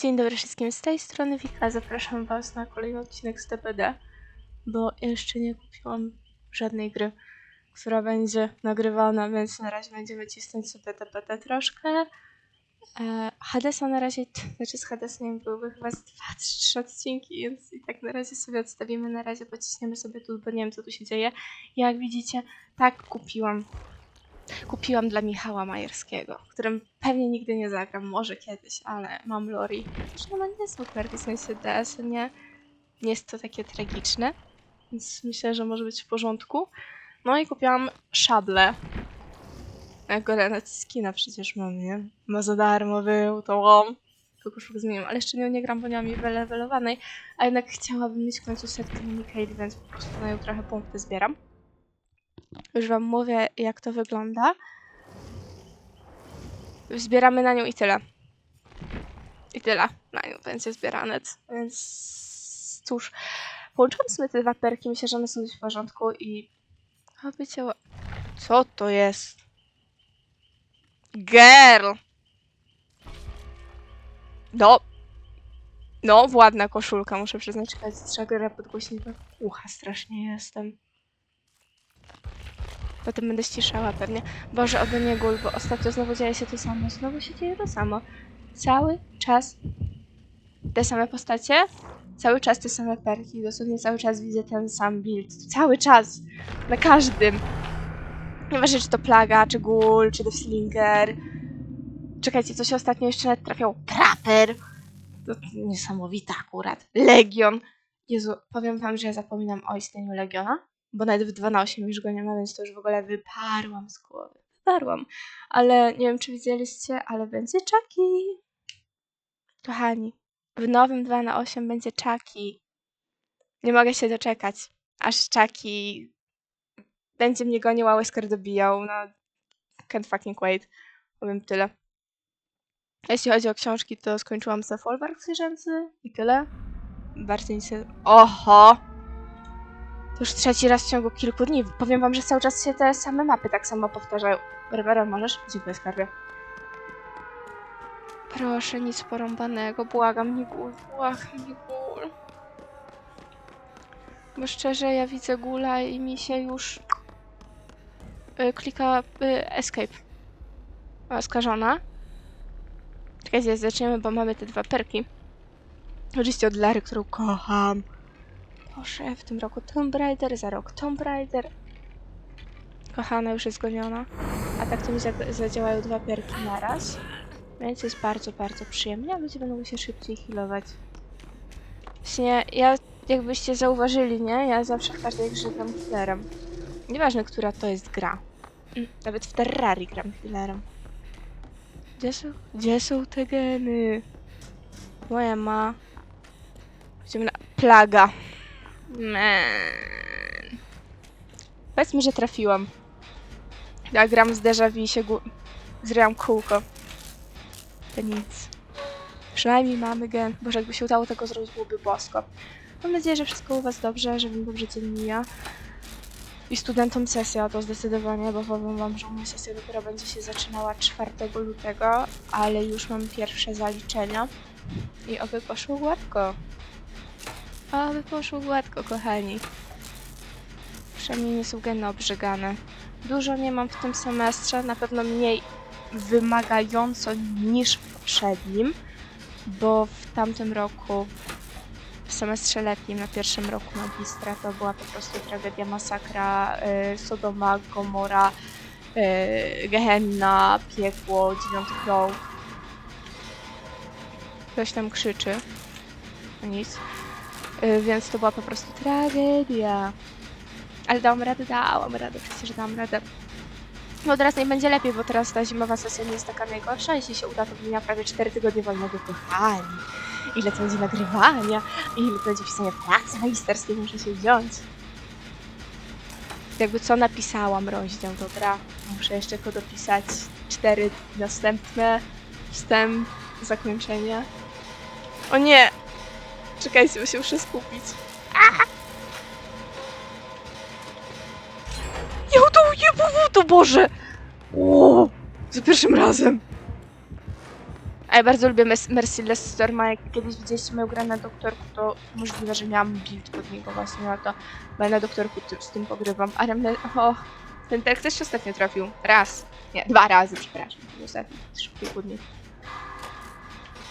Dzień dobry wszystkim, z tej strony Wika. Zapraszam Was na kolejny odcinek z TPD, bo jeszcze nie kupiłam żadnej gry, która będzie nagrywana, więc na razie będziemy cisnąć sobie TPD troszkę. E, Hadesa na razie, znaczy z Hadesem byłyby chyba z 2-3 odcinki, więc i tak na razie sobie odstawimy, na razie pociśniemy sobie tu, bo nie wiem co tu się dzieje. Jak widzicie, tak kupiłam kupiłam dla Michała Majerskiego, którym pewnie nigdy nie zagram, może kiedyś, ale mam Lori. Zresztą ona nie jest super, w sensie DS, nie, nie jest to takie tragiczne, więc myślę, że może być w porządku. No i kupiłam szable. Jako nawet skina przecież mam, nie? Ma za darmo był, to łom. Tylko szybko zmieniam, ale jeszcze nią nie gram, bo nie mam jej wylewelowanej, a jednak chciałabym mieć w końcu Kate, więc po prostu na nią trochę punkty zbieram. Już wam mówię, jak to wygląda. Zbieramy na nią i tyle. I tyle. Na nią będzie zbierane. Więc cóż, połączyłam sobie te dwa perki. Myślę, że one są w porządku i... A bycie... ła- Co to jest? Girl! No. No, ładna koszulka, muszę przyznać. Czekać, trzeba grę podgłośnika. Ucha, strasznie jestem. Potem będę ściszała pewnie. Boże, oby nie gól, bo ostatnio znowu dzieje się to samo. Znowu się dzieje to samo. Cały czas te same postacie, cały czas te same perki. Dosłownie cały czas widzę ten sam build. Cały czas. Na każdym. Nieważne, czy to Plaga, czy Ghoul, czy Deathslinger. Czekajcie, co się ostatnio jeszcze nawet trafiał? Trapper. To niesamowite akurat. Legion. Jezu, powiem wam, że ja zapominam o istnieniu Legiona bo nawet w 2 na 8 już go nie ma, więc to już w ogóle wyparłam z głowy. Wyparłam. Ale nie wiem, czy widzieliście, ale będzie Chucky. Kochani, w nowym 2 na 8 będzie Chucky. Nie mogę się doczekać, aż Chucky będzie mnie gonił, a Wesker dobijał. No, can't fucking wait. Powiem tyle. Jeśli chodzi o książki, to skończyłam The Folwark zwierzęcy i tyle. Bardziej nic. Oho! Już trzeci raz w ciągu kilku dni. Powiem wam, że cały czas się te same mapy tak samo powtarzają. Rewera, możesz? Dziękuję, skarbie. Proszę, nic porąbanego. Błagam, nie gól. Błagam, nie gól. Bo szczerze, ja widzę gula i mi się już y, klika y, escape. O, skażona. Czekajcie, zaczniemy, bo mamy te dwa perki. Oczywiście od Lary, którą kocham. Boże, w tym roku Tomb Raider, za rok Tomb Raider. Kochana już jest goniona. A tak to mi za- zadziałają dwa perki naraz. Więc jest bardzo, bardzo przyjemnie, a ludzie będą się szybciej healować. Właśnie, ja, jakbyście zauważyli, nie? Ja zawsze w każdej grze gram healerem. Nieważne, która to jest gra. Nawet w Terrarii gram healerem. Gdzie są, gdzie są te geny? Moja ma... Na... Plaga. Man. Powiedzmy, że trafiłam. Ja gram z déjà vu i się zryłam kółko. To nic. Przynajmniej mamy gen. Boże, jakby się udało tego zrobić, byłoby bosko. Mam nadzieję, że wszystko u was dobrze, że wam dobrze dzień mija. I studentom sesja to zdecydowanie, bo powiem wam, że mnie sesja dopiero będzie się zaczynała 4 lutego, ale już mam pierwsze zaliczenia. I oby poszło gładko. Aby poszło gładko, kochani. Przynajmniej nie są geny obrzegane. Dużo nie mam w tym semestrze, na pewno mniej wymagająco niż w poprzednim, bo w tamtym roku, w semestrze letnim, na pierwszym roku magistra, to była po prostu tragedia, masakra, y, Sodoma, Gomora, y, Gehenna, piekło, dziewiąty krąg. Ktoś tam krzyczy. No nic. Y, więc to była po prostu tragedia. Ale dałam radę, dałam radę, przecież dałam radę. No teraz nie będzie lepiej, bo teraz ta zimowa sesja nie jest taka najgorsza. Jeśli się uda, to będę miała prawie 4 tygodnie wolnego, kochani. Ile to będzie nagrywania, ile to będzie pisania pracy magisterskiej, muszę się wziąć. Jakby co napisałam rozdział, dobra. Muszę jeszcze tylko dopisać cztery następne, wstęp, zakończenie. O nie! Czekajcie, bo się muszę skupić. Ja to było to Boże! O, za pierwszym razem. A ja bardzo lubię Merciless Storma. Jak kiedyś widzieliście moją grę na doktorku, to możliwe, że miałam build pod niego właśnie na to. Bo ja na doktorku z tym pogrywam. A Remle... O, ten tekst też ostatnio trafił. Raz. Nie, dwa razy, przepraszam. Ostatnio, trzy kilku dni.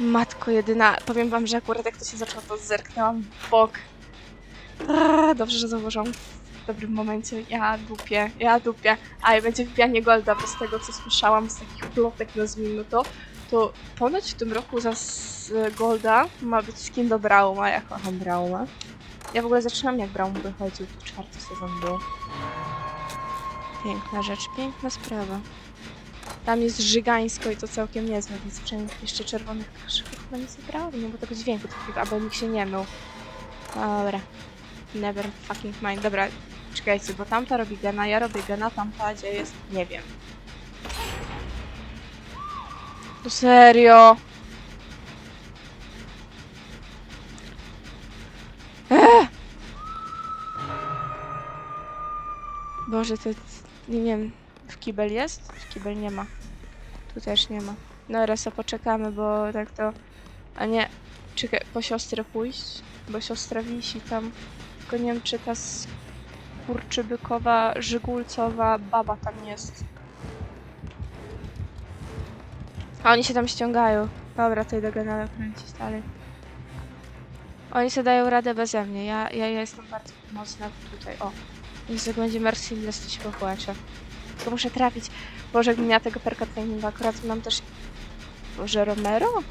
Matko jedyna. Powiem wam, że akurat jak to się zaczęło, to zerknęłam w bok. Dobrze, że zauważyłam w dobrym momencie. Ja dupię, ja dupię. A i będzie wbijanie Golda, bo z tego co słyszałam, z takich plotek nazwijmy to, to ponoć w tym roku za Golda ma być skin do Brauma. Ja kocham Brauma. Ja w ogóle zaczynam jak Braum wychodził, to czwarty sezon był. Piękna rzecz, piękna sprawa. Tam jest żygańsko i to całkiem niezłe, więc przynajmniej jeszcze czerwonych krzyków chyba nie zabrałem, no bo tego dźwięku takiego, aby nikt się nie mył. Dobra. Never fucking mind. Dobra, czekajcie, bo tamta robi gena, ja robię gena, tamta gdzie jest, nie wiem. To serio? Ech! Boże, to nie wiem, w kibel jest? W kibel nie ma. Tu też nie ma. No raz poczekamy, bo tak to... A nie, czekaj, po siostrę pójść, bo siostra wisi tam. Tylko nie wiem, czy ta skurczybykowa, żygulcowa baba tam jest. A oni się tam ściągają. Dobra, to idę generalnie kręcić dalej. Oni sobie dają radę beze mnie. Ja, ja, ja jestem bardzo mocna tutaj. O, jak będzie Merciless, to się popłaczę. Tylko muszę trafić. Boże, jakbym miała tego perka. Akurat mam też... Boże, Romero?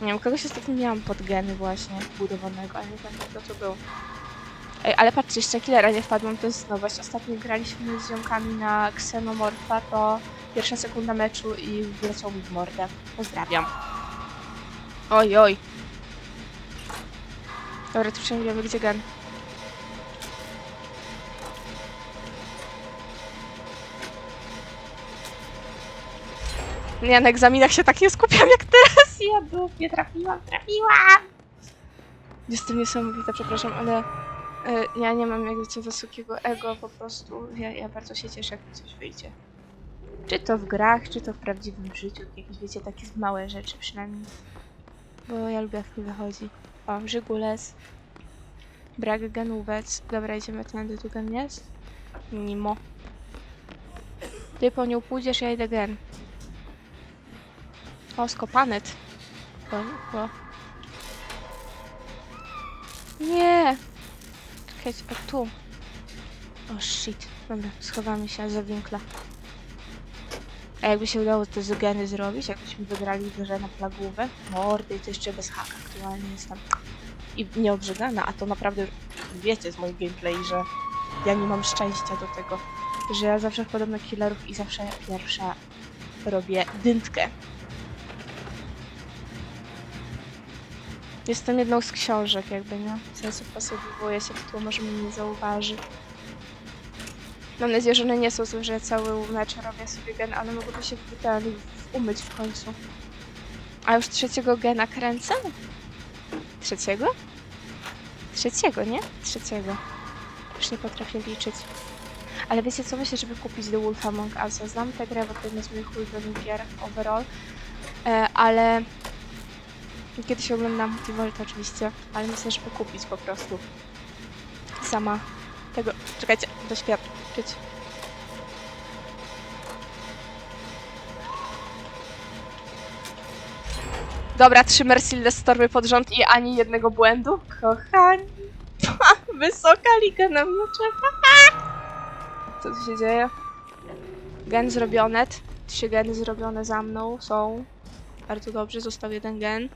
Nie wiem, kogoś ostatnio miałam pod geny właśnie budowanego, ale nie pamiętam kto to był. Ej, ale patrzcie, jeszcze killera nie wpadłam, to jest nowość. Ostatnio graliśmy z ziomkami na Xenomorpha, to pierwsza sekunda meczu i wleciał mi w mordę. Pozdrawiam. Oj, oj. Dobra, tu przynajmniej wiemy, gdzie gen. Ja na egzaminach się tak nie skupiam jak teraz. Ja dupie trafiłam, trafiłam! Jestem niesamowita, przepraszam, ale e, ja nie mam jak wiecie wysokiego ego, po prostu ja, ja bardzo się cieszę, jak mi coś wyjdzie. Czy to w grach, czy to w prawdziwym życiu, jakieś wiecie, takie małe rzeczy przynajmniej. Bo ja lubię jak mi wychodzi. O, Żygules. Brak genówec. Dobra, idziemy tędy, tu gen jest? Nimo. Ty po nią pójdziesz, ja idę gen. O, skopanet. O, o. Nie! Czekajcie, o tu. O shit. Dobra, schowamy się za winkla. A jakby się udało te zgeny zrobić, jakbyśmy wygrali grze na plagówę, mordy, to jeszcze bez haka aktualnie jestem. I nieobrzydana, a to naprawdę wiecie z moich gameplay, że ja nie mam szczęścia do tego, że ja zawsze wpadam na killerów i zawsze pierwsza robię dętkę. Jestem jedną z książek, jakby, nie? W sensie pasowuję się, kto może mnie nie zauważy. Mam nadzieję, że one nie są złe, że cały mecz robię sobie gen, ale mogłoby się w, umyć w końcu. A już trzeciego gena kręcę? Trzeciego? Trzeciego, nie? Trzeciego. Już nie potrafię liczyć. Ale wiecie co? Myślę, żeby kupić The Wolf Among Us. Znam tę grę, bo to jedna z moich ulubionych gier overall. E, ale... Kiedyś oglądam Multivolt oczywiście, ale myślę, żeby kupić po prostu. Sama tego... Czekajcie, doświadczyć. Dobra, trzy Merciless Stormy pod rząd i ani jednego błędu. Kochani, wysoka liga na mnie czeka. Co tu się dzieje? Gen zrobione. Trzy geny zrobione za mną są. Bardzo dobrze, został jeden gen.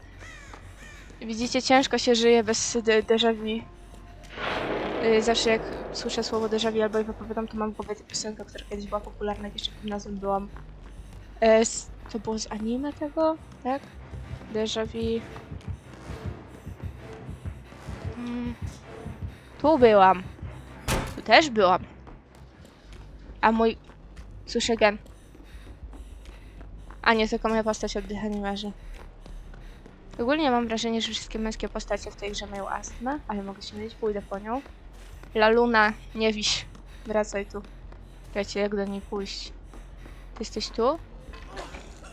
Widzicie, ciężko się żyje bez de- déjà vu. Y, Zawsze jak słyszę słowo déjà vu albo je wypowiadam, to mam w głowie która kiedyś była popularna, jak jeszcze w gimnazjum byłam. E, to było z anime tego, tak? Déjà vu. Mm. Tu byłam. Tu też byłam. A mój... Słyszę gen. A nie, tylko moja postać oddycha nie marzy. Ogólnie mam wrażenie, że wszystkie męskie postacie w tej grze mają astmę, ale mogę się mylić, pójdę po nią. La Luna, nie wiś. Wracaj tu. Wiecie, jak do niej pójść. Ty jesteś tu?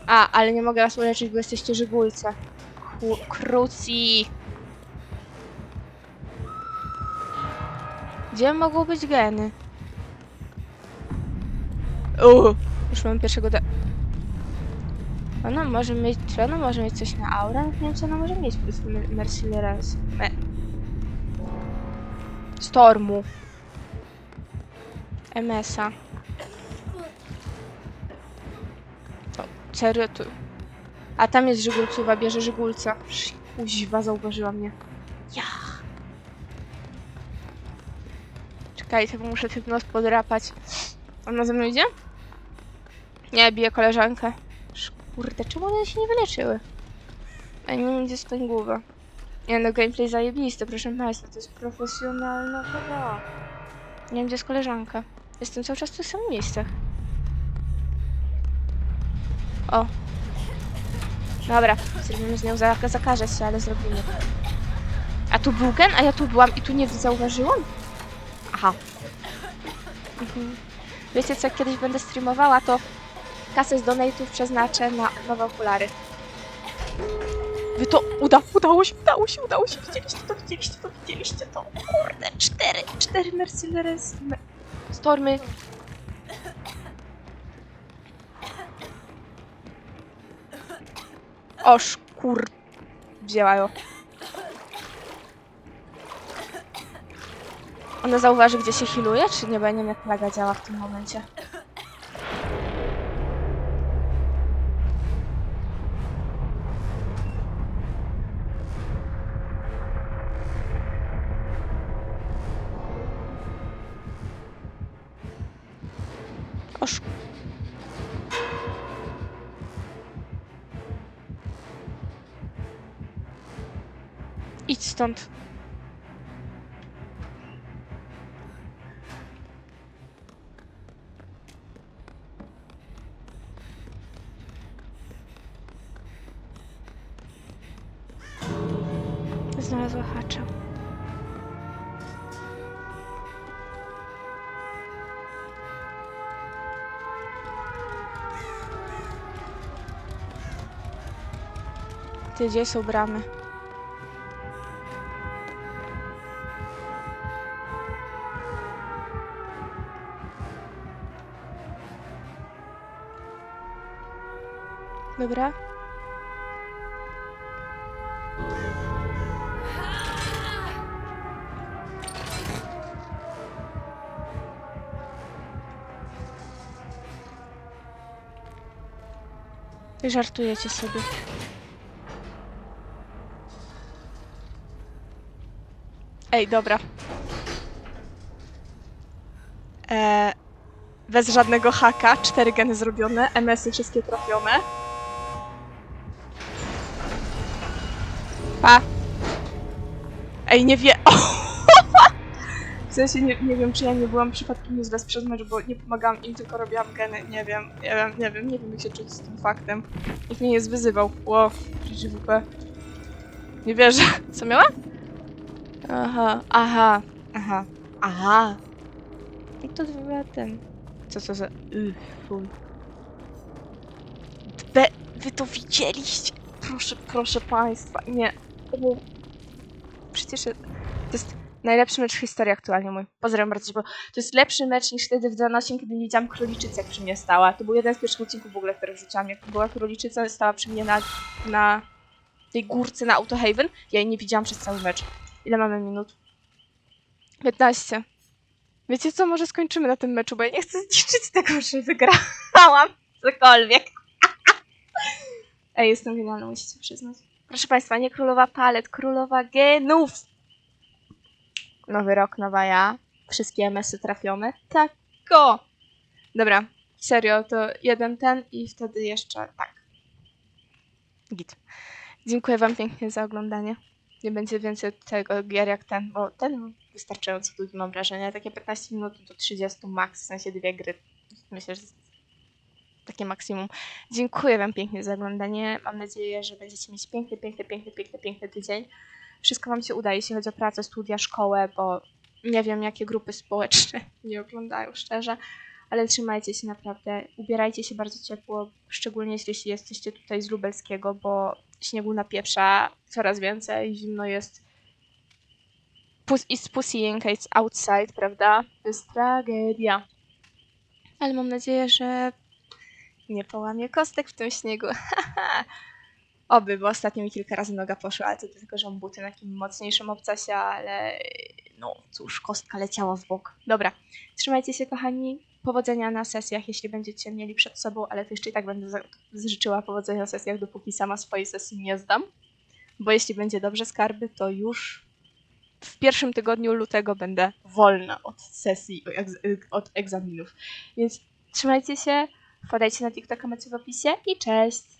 A, ale nie mogę was uleczyć, bo jesteście żygulce. Ku- Kruci. Gdzie mogą być geny? Uuu, już mam pierwszego de... Ona może mieć... Czy ona może mieć coś na aurę? Nie wiem, co ona może mieć plus Mer- Merciless. Me... Stormu. MS-a. Serio tu. A tam jest żygulcowa, bierze żygulca. Kuźwa, zauważyła mnie. Ja. Czekajcie, bo muszę typ nos podrapać. Ona ze mną idzie? Nie, bije koleżankę. Kurde, czemu one się nie wyleczyły? A nie wiem, gdzie jest tą głowę. Nie no, gameplay zajebisty, proszę państwa, to jest profesjonalna gra. Nie wiem, gdzie jest koleżanka. Jestem cały czas w tych samych miejscach. O. Dobra, zrobimy z nią za, zakażę się, ale zrobimy. A tu był gen, a ja tu byłam i tu nie zauważyłam? Aha. Mhm. Wiecie co, jak kiedyś będę streamowała, to kasę z donate'ów przeznaczę na nowe okulary. Wy to uda, udało się, udało się, udało się. Widzieliście to, widzieliście to, widzieliście to. Kurde, cztery, cztery Mercedes. Me Stormy. Oż kur... Wzięła ją. Ona zauważy, gdzie się healuje, czy nie? Wiem, jak plaga działa w tym momencie. Oż... Idź stąd. Znalazła hacza. Ty, gdzie są bramy? Dobra. Żartujecie sobie. Ej, dobra. Eee, bez żadnego haka, cztery geny zrobione, MS-y wszystkie trafione. Pa. Ej, nie wie... W sensie nie, nie wiem, czy ja nie byłam przypadkiem useless przez mecz, bo nie pomagałam im, tylko robiłam geny. Nie wiem, nie wiem, nie wiem, nie wiem jak się czuć z tym faktem. Nikt mnie nie zwyzywał. Ło, GGWP. Nie wierzę. Co miała? Aha, aha, aha, aha. I to chyba ten. Co to za. Yy, fuj. Be, wy to widzieliście? Proszę, proszę państwa, nie. Przecież to jest najlepszy mecz w historii aktualnie mój. Pozdrawiam bardzo, bo to jest lepszy mecz niż wtedy w 12, kiedy nie widziałam króliczycy, jak przy mnie stała. To był jeden z pierwszych odcinków w ogóle, które wrzuciłam. Jak była króliczyca, stała przy mnie na, na tej górce na Autohaven. Ja jej nie widziałam przez cały mecz. Ile mamy minut? 15. Wiecie co, może skończymy na tym meczu, bo ja nie chcę zniszczyć tego, że wygrałam cokolwiek. Ej, jestem genialna, musicie przyznać. Proszę Państwa, nie królowa palet, królowa genów. Nowy rok, nowa ja. Wszystkie MS-y trafione. Tak, go! Dobra, serio, to jeden ten i wtedy jeszcze tak. Git. Dziękuję Wam pięknie za oglądanie. Nie będzie więcej tego gier jak ten, bo ten wystarczająco długi mam wrażenie. Takie 15 minut do 30 max, w sensie dwie gry. Myślę, że takie maksimum. Dziękuję Wam pięknie za oglądanie. Mam nadzieję, że będziecie mieć piękny, piękny, piękny, piękny, piękny tydzień. Wszystko Wam się uda, jeśli chodzi o pracę, studia, szkołę, bo nie wiem, jakie grupy społeczne nie oglądają, szczerze. Ale trzymajcie się naprawdę. Ubierajcie się bardzo ciepło, szczególnie jeśli jesteście tutaj z Lubelskiego, bo śniegu napieprza coraz więcej, zimno jest. Pus is pussying it's outside, prawda? To jest tragedia. Ale mam nadzieję, że nie połamie kostek w tym śniegu. Oby, bo ostatnio mi kilka razy noga poszła, ale to tylko, że mam buty na takim mocniejszym obcasie, ale no cóż, kostka leciała w bok. Dobra, trzymajcie się kochani, powodzenia na sesjach, jeśli będziecie mieli przed sobą, ale to jeszcze i tak będę życzyła powodzenia na sesjach, dopóki sama swojej sesji nie zdam. Bo jeśli będzie dobrze skarby, to już w pierwszym tygodniu lutego będę wolna od sesji, od egzaminów. Więc trzymajcie się, wpadajcie na TikToka, macie w opisie i cześć!